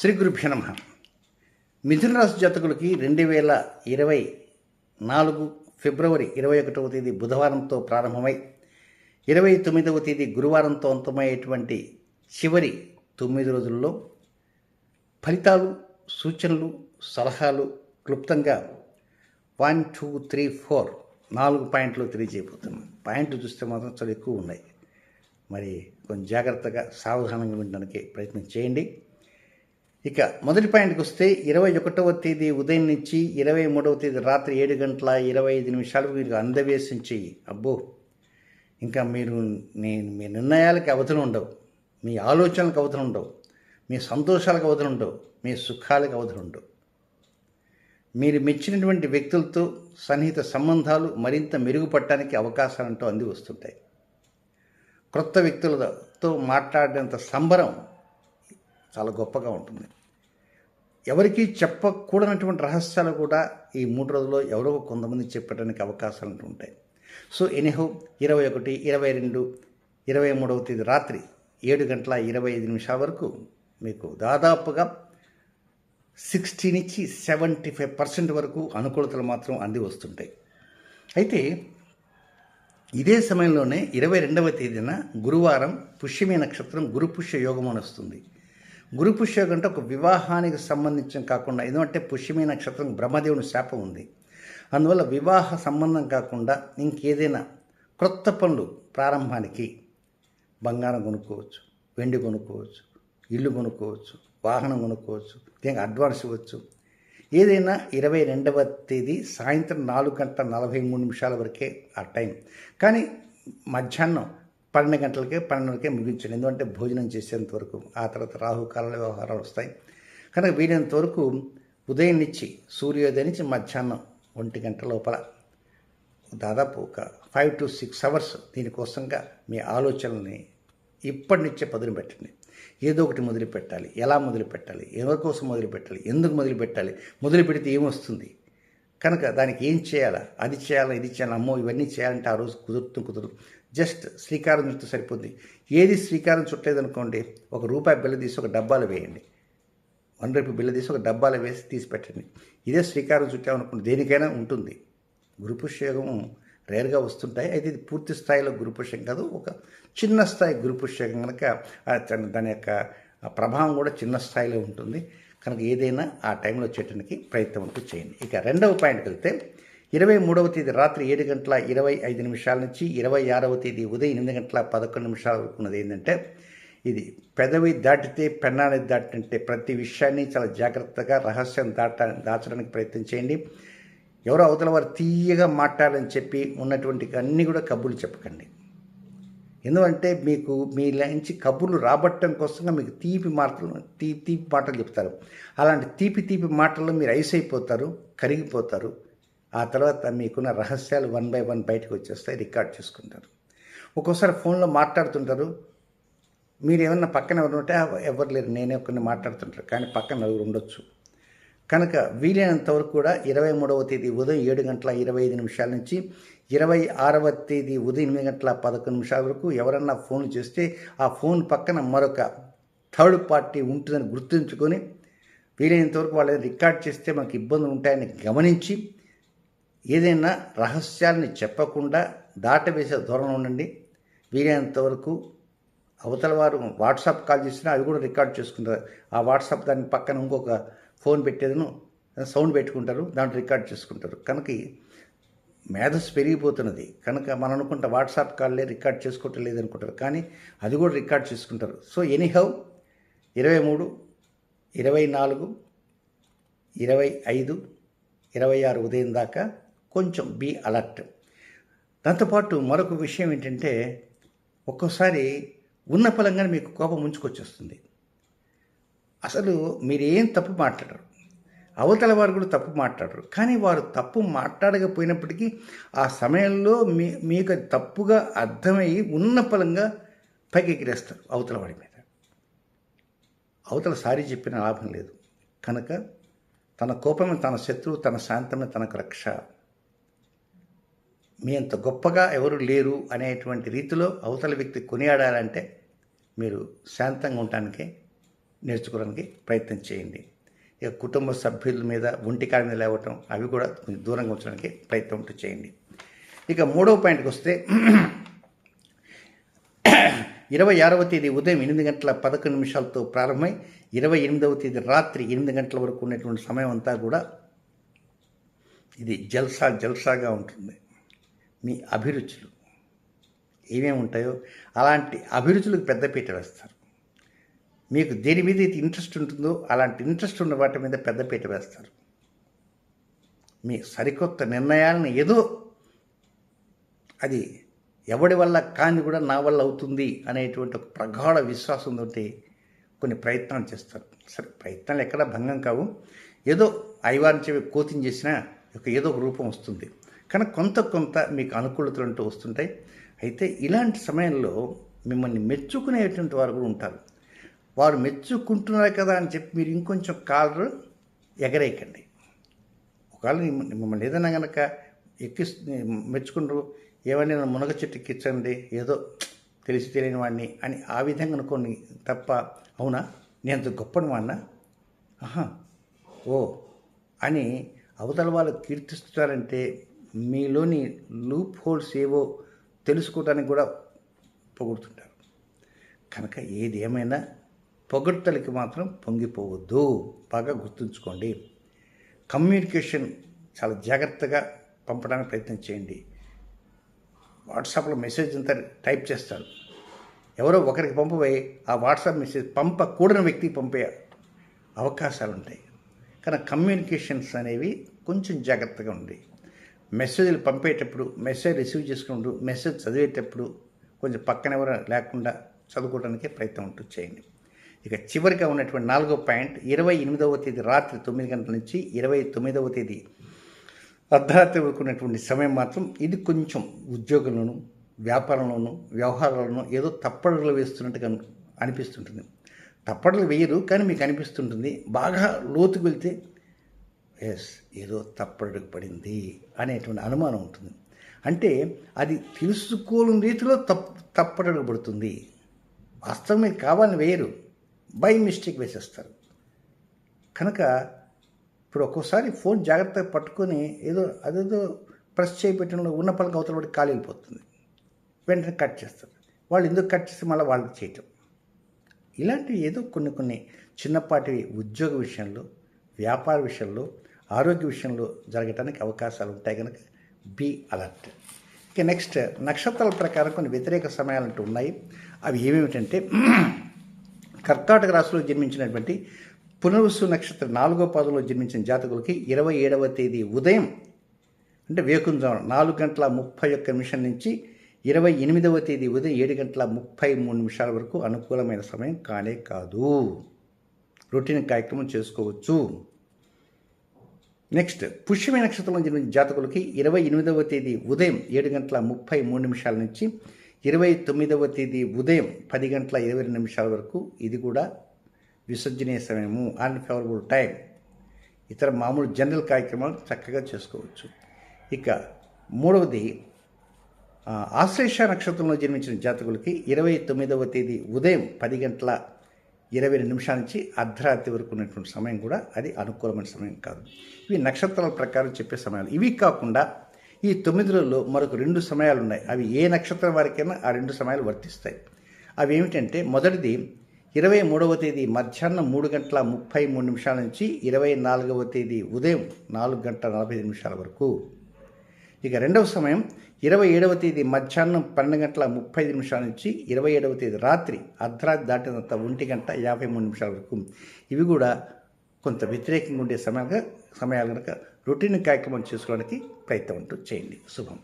శ్రీ గురుభ్య నమ. మిథున రాశి జాతకులకి రెండు వేల ఇరవై నాలుగు ఫిబ్రవరి ఇరవై ఒకటవ తేదీ బుధవారంతో ప్రారంభమై ఇరవై తొమ్మిదవ తేదీ గురువారంతో అంతమయ్యేటువంటి చివరి తొమ్మిది రోజుల్లో ఫలితాలు సూచనలు సలహాలు క్లుప్తంగా వన్ టూ త్రీ ఫోర్ నాలుగు పాయింట్లు తెలియజేయబోతున్నాను పాయింట్లు చూస్తే మాత్రం చాలా ఎక్కువ ఉన్నాయి. మరి కొంచెం జాగ్రత్తగా సావధానంగా ఉండడానికి ప్రయత్నం చేయండి. ఇక మొదటి పాయింట్కి వస్తే ఇరవై ఒకటవ తేదీ ఉదయం నుంచి ఇరవై మూడవ తేదీ రాత్రి ఏడు గంటల ఇరవై ఐదు నిమిషాలకు మీరు అందవేశించి అబ్బో! ఇంకా మీరు నేను మీ నిర్ణయాలకు అవతలు ఉండవు. మీ ఆలోచనలకు అవతలు ఉండవు. మీ సంతోషాలకు అవతలు ఉండవు. మీ సుఖాలకు అవతలు ఉండవు. మీరు మెచ్చినటువంటి వ్యక్తులతో సన్నిహిత సంబంధాలు మరింత మెరుగుపడటానికి అవకాశాలంటూ అంది వస్తుంటాయి. క్రొత్త వ్యక్తులతో మాట్లాడేంత సంబరం చాలా గొప్పగా ఉంటుంది. ఎవరికీ చెప్పకూడనటువంటి రహస్యాలు కూడా ఈ మూడు రోజుల్లో ఎవరో కొంతమంది చెప్పడానికి అవకాశాలు ఉంటాయి సో ఎనీహో ఇరవై ఒకటి ఇరవై రెండు ఇరవై మూడవ తేదీ రాత్రి ఏడు గంటల ఇరవై ఐదు నిమిషాల వరకు మీకు దాదాపుగా సిక్స్టీ నుంచి సెవెంటీ ఫైవ్ పర్సెంట్ వరకు అనుకూలతలు మాత్రం అంది వస్తుంటాయి. అయితే ఇదే సమయంలోనే ఇరవై రెండవ తేదీన గురువారం పుష్యమి నక్షత్రం గురు పుష్య యోగం అని వస్తుంది. గురు పుష్యోగం అంటే ఒక వివాహానికి సంబంధించిన కాకుండా ఎందుకంటే పుష్యమీ నక్షత్రం బ్రహ్మదేవుని శాపం ఉంది. అందువల్ల వివాహ సంబంధం కాకుండా ఇంకేదైనా క్రొత్త పనులు ప్రారంభానికి బంగారం కొనుక్కోవచ్చు వెండి కొనుక్కోవచ్చు ఇల్లు కొనుక్కోవచ్చు వాహనం కొనుక్కోవచ్చు దీనికి అడ్వాన్స్ ఇవ్వచ్చు. ఏదైనా ఇరవై రెండవ తేదీ సాయంత్రం నాలుగు గంటల నలభై మూడు నిమిషాల వరకే ఆ టైం. కానీ మధ్యాహ్నం పన్నెండు గంటలకే పన్నెండుకే ముగించండి. ఎందుకంటే భోజనం చేసేంత వరకు ఆ తర్వాత రాహుకాల వ్యవహారాలు వస్తాయి. కనుక వీలైనంత వరకు ఉదయం నుంచి సూర్యోదయం నుంచి మధ్యాహ్నం ఒంటి గంట లోపల దాదాపు ఒక ఫైవ్ టు సిక్స్ అవర్స్ దీనికోసంగా మీ ఆలోచనల్ని ఇప్పటి నుంచే పదును పెట్టండి. ఏదో ఒకటి మొదలు పెట్టాలి. ఎలా మొదలు పెట్టాలి? ఎవరికోసం మొదలు పెట్టాలి? ఎందుకు మొదలు పెట్టాలి? మొదలు పెడితే ఏమొస్తుంది? కనుక దానికి ఏం చేయాలా? అది చేయాలా? ఇది చేయాలా? అమ్మో ఇవన్నీ చేయాలంటే ఆ రోజు కుదురుతూ కుదరదు జస్ట్ శ్రీకారం చుట్టూ సరిపోద్ది. ఏది శ్రీకారం చుట్టలేదనుకోండి ఒక రూపాయి బిల్ల తీసి ఒక డబ్బాలు వేయండి. వన్ రూపాయి బిల్ల తీసి ఒక డబ్బాలు వేసి తీసి పెట్టండి. ఇదే శ్రీకారం చుట్టామనుకోండి దేనికైనా ఉంటుంది. గురుపుష్యోగం రేర్గా వస్తుంటాయి. అయితే ఇది పూర్తి స్థాయిలో గురుపుష్యం కాదు ఒక చిన్న స్థాయి గురుపుష్యోగం కనుక దాని యొక్క ప్రభావం కూడా చిన్న స్థాయిలో ఉంటుంది. కనుక ఏదైనా ఆ టైంలో చేయడానికి ప్రయత్నం అంటూ చేయండి. ఇక రెండవ పాయింట్కి వెళ్తే ఇరవై మూడవ తేదీ రాత్రి ఏడు గంటల ఇరవై ఐదు నిమిషాల నుంచి ఇరవై ఆరవ తేదీ ఉదయం ఎనిమిది గంటల పదకొండు నిమిషాల వరకు ఉన్నది ఏంటంటే ఇది పెదవి దాటితే పెన్నాన్ని దాటింటే ప్రతి విషయాన్ని చాలా జాగ్రత్తగా రహస్యం దాట దాచడానికి ప్రయత్నం చేయండి. ఎవరో అవతల వారు తీయగా మాట్లాడాలని చెప్పి ఉన్నటువంటి అన్నీ కూడా కబుర్లు చెప్పకండి. ఎందుకంటే మీకు మీ నుంచి కబుర్లు రాబట్టడం కోసంగా మీకు తీపి మాటలు తీ తీపి మాటలు చెప్తారు. అలాంటి తీపి తీపి మాటల్లో మీరు ఐస్ అయిపోతారు కరిగిపోతారు. ఆ తర్వాత మీకున్న రహస్యాలు వన్ బై వన్ బయటకు వచ్చేస్తాయి రికార్డ్ చేసుకుంటారు. ఒక్కోసారి ఫోన్లో మాట్లాడుతుంటారు. మీరు ఏమన్నా పక్కన ఎవరు ఉంటే ఎవరు లేరు నేనే కొన్ని మాట్లాడుతుంటారు. కానీ పక్కన నలుగురు ఉండొచ్చు. కనుక వీలైనంత వరకు కూడా ఇరవై మూడవ తేదీ ఉదయం ఏడు గంటల ఇరవై ఐదు నిమిషాల నుంచి ఇరవై ఆరవ తేదీ ఉదయం ఎనిమిది గంటల పదకొండు నిమిషాల వరకు ఎవరన్నా ఫోన్ చేస్తే ఆ ఫోన్ పక్కన మరొక థర్డ్ పార్టీ ఉంటుందని గుర్తుంచుకొని వీలైనంత వరకు వాళ్ళని రికార్డ్ చేస్తే మనకు ఇబ్బందులు ఉంటాయని గమనించి ఏదైనా రహస్యాల్ని చెప్పకుండా దాటవేసే ధోరణి ఉండండి. వీలైనంత వరకు అవతల వారు వాట్సాప్ కాల్ చేసినా అవి కూడా రికార్డ్ చేసుకుంటారు. ఆ వాట్సాప్ దాని పక్కన ఇంకొక ఫోన్ పెట్టేదను సౌండ్ పెట్టుకుంటారు దాంట్లో రికార్డ్ చేసుకుంటారు. కనుక మేధస్సు పెరిగిపోతున్నది. కనుక మనం అనుకుంటా వాట్సాప్ కాల్లే రికార్డ్ చేసుకోవటం లేదనుకుంటారు. కానీ అది కూడా రికార్డ్ చేసుకుంటారు. సో ఎనీహౌ ఇరవై మూడు ఇరవై నాలుగు ఇరవై ఐదు ఇరవై ఆరు ఉదయం దాకా కొంచెం బీ అలర్ట్. దాంతోపాటు మరొక విషయం ఏంటంటే ఒక్కోసారి ఉన్న ఫలంగానే మీకు కోపం ముంచుకొచ్చేస్తుంది. అసలు మీరేం తప్పు మాట్లాడరు. అవతల వారు కూడా తప్పు మాట్లాడరు. కానీ వారు తప్పు మాట్లాడకపోయినప్పటికీ ఆ సమయంలో మీ మీకు అది తప్పుగా అర్థమయ్యి ఉన్న ఫలంగా పైకి ఎగిరేస్తారు అవతల వాడి మీద. అవతల సారీ చెప్పిన లాభం లేదు. కనుక తన కోపమే తన శత్రువు తన శాంతమే తనకు రక్ష. మీ అంత గొప్పగా ఎవరు లేరు అనేటువంటి రీతిలో అవతల వ్యక్తి కొనియాడాలంటే మీరు శాంతంగా ఉండటానికి నేర్చుకోవడానికి ప్రయత్నం చేయండి. ఇక కుటుంబ సభ్యుల మీద ఒంటికాడ మీద లేవటం అవి కూడా కొంచెం దూరంగా ఉంచడానికి ప్రయత్నం ఉంటూ చేయండి. ఇక మూడవ పాయింట్కి వస్తే ఇరవై ఆరవ తేదీ ఉదయం ఎనిమిది గంటల పదకొండు నిమిషాలతో ప్రారంభమై ఇరవై ఎనిమిదవ తేదీ రాత్రి ఎనిమిది గంటల వరకు ఉన్నటువంటి సమయం అంతా కూడా ఇది జల్సా జల్సాగా ఉంటుంది. మీ అభిరుచులు. ఏమేమి ఉంటాయో అలాంటి అభిరుచులకు పెద్దపీట వేస్తారు. మీకు దేని మీద అయితే ఇంట్రెస్ట్ ఉంటుందో అలాంటి ఇంట్రెస్ట్ ఉన్న వాటి మీద పెద్దపీట వేస్తారు. మీ సరికొత్త నిర్ణయాలను ఏదో అది ఎవడి వల్ల కాని కూడా నా వల్ల అవుతుంది అనేటువంటి ఒక ప్రగాఢ తోటి కొన్ని ప్రయత్నాలు చేస్తారు. సరే ప్రయత్నాలు ఎక్కడ భంగం కావు. ఏదో ఐవారిని చెవి కోతిని చేసినా ఒక ఏదో ఒక రూపం వస్తుంది. కానీ కొంత కొంత మీకు అనుకూలతలు అంటూ వస్తుంటాయి. అయితే ఇలాంటి సమయంలో మిమ్మల్ని మెచ్చుకునేటువంటి వారు కూడా ఉంటారు. వారు మెచ్చుకుంటున్నారు కదా అని చెప్పి మీరు ఇంకొంచెం కాలరు ఎగరేయకండి. ఒకవేళ మిమ్మల్ని ఏదైనా కనుక ఎక్కి మెచ్చుకుంటారు ఏమైనా మునగ చెట్టు ఎక్కించండి ఏదో తెలిసి తెలియని వాడిని అని ఆ విధంగా అనుకోండి తప్ప అవునా? నేను అంత గొప్పని వాడినా? ఆహా ఓ అని అవతల వాళ్ళు కీర్తిస్తున్నారంటే మీలోని లూప్ హోల్స్ ఏవో తెలుసుకోవడానికి కూడా పొగుడుతుంటారు. కనుక ఏది ఏమైనా పొగడ్తలకి మాత్రం పొంగిపోవద్దు. బాగా గుర్తుంచుకోండి. కమ్యూనికేషన్ చాలా జాగ్రత్తగా పంపడానికి ప్రయత్నం చేయండి. వాట్సాప్లో మెసేజ్ అంతా టైప్ చేస్తారు. ఎవరో ఒకరికి పంపబోయి ఆ వాట్సాప్ మెసేజ్ పంపకూడని వ్యక్తికి పంపే అవకాశాలు ఉంటాయి కానీ కమ్యూనికేషన్స్ అనేవి కొంచెం జాగ్రత్తగా ఉండి మెసేజ్లు పంపేటప్పుడు మెసేజ్ రిసీవ్ చేసుకున్నప్పుడు మెసేజ్ చదివేటప్పుడు కొంచెం పక్కన ఎవరు లేకుండా చదువుకోవడానికి ప్రయత్నం ఉంటూ చేయండి. ఇక చివరిగా ఉన్నటువంటి నాలుగో పాయింట్ ఇరవై ఎనిమిదవ తేదీ రాత్రి తొమ్మిది గంటల నుంచి ఇరవై తొమ్మిదవ తేదీ అర్ధరాత్రి వరకు ఉన్నటువంటి సమయం మాత్రం ఇది కొంచెం ఉద్యోగంలోను వ్యాపారంలోను వ్యవహారాలను ఏదో తప్పడలు వేస్తున్నట్టుగా అనిపిస్తుంటుంది. తప్పడలు వేయరు కానీ మీకు అనిపిస్తుంటుంది. బాగా లోతుకు వెళ్తే ఎస్ ఏదో తప్పడుగు పడింది అనేటువంటి అనుమానం ఉంటుంది. అంటే అది తెలుసుకోలేని రీతిలో తప్పు తప్పడుగు పడుతుంది. వాస్తవం మీరు కావాలని వేయరు. బై మిస్టేక్ వేసేస్తారు. కనుక ఇప్పుడు ఒక్కోసారి ఫోన్ జాగ్రత్తగా పట్టుకొని ఏదో అదేదో ప్రెస్ చేయబెట్టడంలో ఉన్న పలక అవతల పడి ఖాళీ వెళ్ళిపోతుంది. వెంటనే కట్ చేస్తారు. వాళ్ళు ఎందుకు కట్ చేస్తే మళ్ళీ వాళ్ళకి చేయటం. ఇలాంటివి ఏదో కొన్ని కొన్ని చిన్నపాటి ఉద్యోగ విషయంలో వ్యాపార విషయంలో ఆరోగ్య విషయంలో జరగటానికి అవకాశాలు ఉంటాయి కనుక బీ అలర్ట్. ఇక నెక్స్ట్ నక్షత్రాల ప్రకారం కొన్ని వ్యతిరేక సమయాలు అంటూ ఉన్నాయి. అవి ఏమేమిటంటే కర్కాటక రాశిలో జన్మించినటువంటి పునర్వసు నక్షత్రం నాలుగో పాదంలో జన్మించిన జాతకులకి ఇరవై ఏడవ తేదీ ఉదయం అంటే వేకుంజామున నాలుగు గంటల ముప్పై ఒక్క నిమిషం నుంచి ఇరవై ఎనిమిదవ తేదీ ఉదయం ఏడు గంటల ముప్పై మూడు నిమిషాల వరకు అనుకూలమైన సమయం కానే కాదు. రొటీన్ కార్యక్రమం చేసుకోవచ్చు. నెక్స్ట్ పుష్యమి నక్షత్రంలో జన్మించిన జాతకులకి ఇరవై ఎనిమిదవ తేదీ ఉదయం ఏడు గంటల ముప్పై మూడు నిమిషాల నుంచి ఇరవై తొమ్మిదవ తేదీ ఉదయం పది గంటల ఇరవై రెండు నిమిషాల వరకు ఇది కూడా విసర్జనీయ సమయము అన్ఫేవరబుల్ టైం ఇతర మామూలు జనరల్ కార్యక్రమాలు చక్కగా చేసుకోవచ్చు. ఇక మూడవది ఆశ్లేష నక్షత్రంలో జన్మించిన జాతకులకి ఇరవై తొమ్మిదవ తేదీ ఉదయం పది గంటల ఇరవై రెండు నిమిషాల నుంచి అర్ధరాత్రి వరకు ఉన్నటువంటి సమయం కూడా అది అనుకూలమైన సమయం కాదు. ఇవి నక్షత్రాల ప్రకారం చెప్పే సమయాలు. ఇవి కాకుండా ఈ తొమ్మిది రోజుల్లో మరొక రెండు సమయాలు ఉన్నాయి. అవి ఏ నక్షత్రం వారికైనా ఆ రెండు సమయాలు వర్తిస్తాయి. అవి ఏమిటంటే మొదటిది ఇరవై మూడవ తేదీ మధ్యాహ్నం మూడు గంటల ముప్పై మూడు నిమిషాల నుంచి ఇరవై నాలుగవ తేదీ ఉదయం నాలుగు గంటల నలభై నిమిషాల వరకు ఇక రెండవ సమయం ఇరవై ఏడవ తేదీ మధ్యాహ్నం పన్నెండు గంటల ముప్పై ఐదు నిమిషాల నుంచి ఇరవై ఏడవ తేదీ రాత్రి అర్ధరాత్రి దాటినంత ఒంటి గంట యాభై మూడు నిమిషాల వరకు. ఇవి కూడా కొంత వ్యతిరేకంగా ఉండే సమయంగా సమయాలు కనుక రొటీన్ కార్యక్రమం చేసుకోవడానికి ప్రయత్నం అంటూ చేయండి. శుభం.